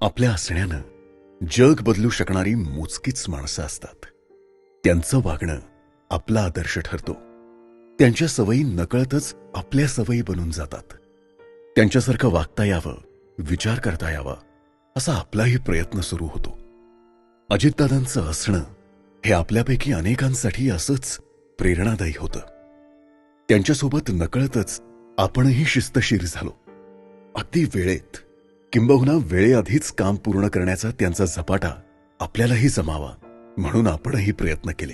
आपल्या असण्यानं जग बदलू शकणारी मोजकीच माणसं असतात. त्यांचं वागणं आपला आदर्श ठरतो. त्यांच्या सवयी नकळतच आपल्या सवयी बनून जातात. त्यांच्यासारखं वागता यावं विचार करता यावा असा आपलाही प्रयत्न सुरू होतो. अजितदादांचं असणं हे आपल्यापैकी अनेकांसाठी असंच प्रेरणादायी होतं. त्यांच्यासोबत नकळतच आपणही शिस्तशीर झालो. अगदी वेळेत किंबहुना वेळेआधीच काम पूर्ण करण्याचा त्यांचा झपाटा आपल्यालाही जमावा म्हणून आपणही प्रयत्न केले.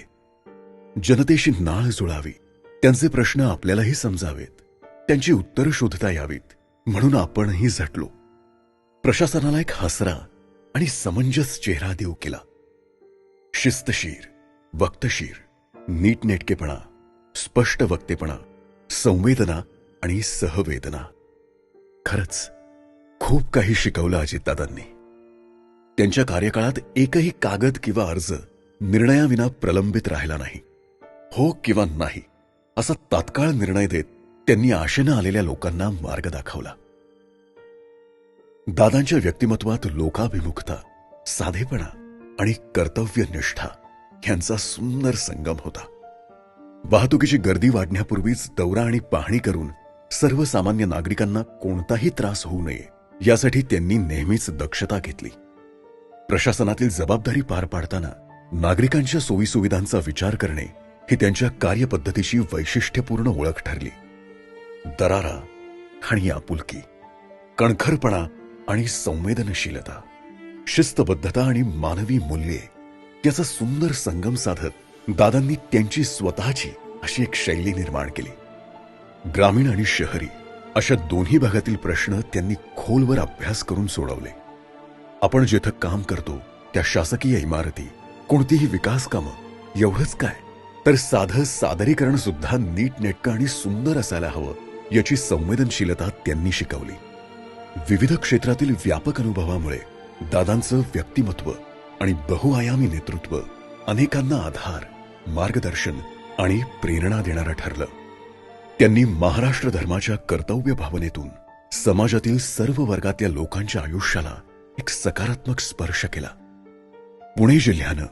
जनतेशी नाळ जुळावी त्यांचे प्रश्न आपल्यालाही समजावेत त्यांची उत्तरं शोधता यावीत म्हणून आपणही झटलो. प्रशासनाला एक हसरा आणि समंजस चेहरा देऊ केला. शिस्तशीर वक्तशीर नीटनेटकेपणा स्पष्ट वक्तेपणा संवेदना आणि सहवेदना. खरंच खूप काही शिकवलं अजितदादांनी. त्यांच्या कार्यकाळात एकही कागद किंवा अर्ज निर्णयाविना प्रलंबित राहिला नाही. हो किंवा नाही असा तात्काळ निर्णय देत त्यांनी आशेनं आलेल्या लोकांना मार्ग दाखवला. दादांच्या व्यक्तिमत्वात लोकाभिमुखता साधेपणा आणि कर्तव्यनिष्ठा यांचा सुंदर संगम होता. वाहतुकीची गर्दी वाढण्यापूर्वीच दौरा आणि पाहणी करून सर्वसामान्य नागरिकांना कोणताही त्रास होऊ नये यासाठी त्यांनी नेहमीच दक्षता घेतली. प्रशासनातील जबाबदारी पार पाडताना नागरिकांच्या सोयीसुविधांचा विचार करणे ही त्यांच्या कार्यपद्धतीची वैशिष्ट्यपूर्ण ओळख ठरली. दरारा आणि आपुलकी कणखरपणा आणि संवेदनशीलता शिस्तबद्धता आणि मानवी मूल्ये याचा सुंदर संगम साधत दादांनी त्यांची स्वतःची अशी एक शैली निर्माण केली. ग्रामीण आणि शहरी अशा दोन्ही भागातील प्रश्न त्यांनी खोलवर अभ्यास करून सोडवले. आपण जिथं काम करतो त्या शासकीय इमारती कोणतीही विकास कामं एवढंच काय? तर साधं सादरीकरण सुद्धा नीटनेटकं आणि सुंदर असायला हवं याची संवेदनशीलता त्यांनी शिकवली. विविध क्षेत्रातील व्यापक अनुभवामुळे दादांचं व्यक्तिमत्व आणि बहुआयामी नेतृत्व अनेकांना आधार मार्गदर्शन आणि प्रेरणा देणारं ठरलं. त्यांनी महाराष्ट्र धर्माच्या कर्तव्य भावनेतून समाजातील सर्व वर्गातल्या लोकांच्या आयुष्याला एक सकारात्मक स्पर्श केला. पुणे जिल्ह्यानं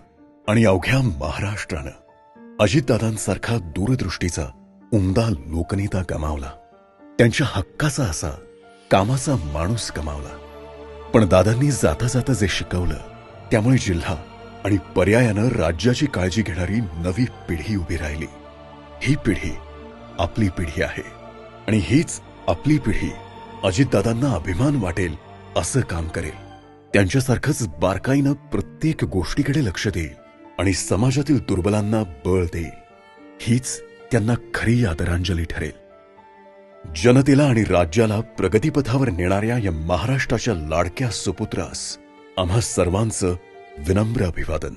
आणि अवघ्या महाराष्ट्रानं अजितदादांसारखा दूरदृष्टीचा उमदा लोकनेता गमावला. त्यांच्या हक्काचा असा कामाचा माणूस गमावला. पण दादांनी जाता जाता जे शिकवलं त्यामुळे जिल्हा आणि पर्यायानं राज्याची काळजी घेणारी नवी पिढी उभी राहिली. ही पिढी आपली पिढी आहे. आणि हीच आपली पिढी अजितदादांना अभिमान वाटेल असं काम करेल. त्यांच्यासारखंच बारकाईनं प्रत्येक गोष्टीकडे लक्ष देईल आणि समाजातील दुर्बलांना बळ देईल. हीच त्यांना खरी आदरांजली ठरेल. जनतेला आणि राज्याला प्रगतीपथावर नेणाऱ्या या महाराष्ट्राच्या लाडक्या सुपुत्रास आम्हा सर्वांचं विनम्र अभिवादन.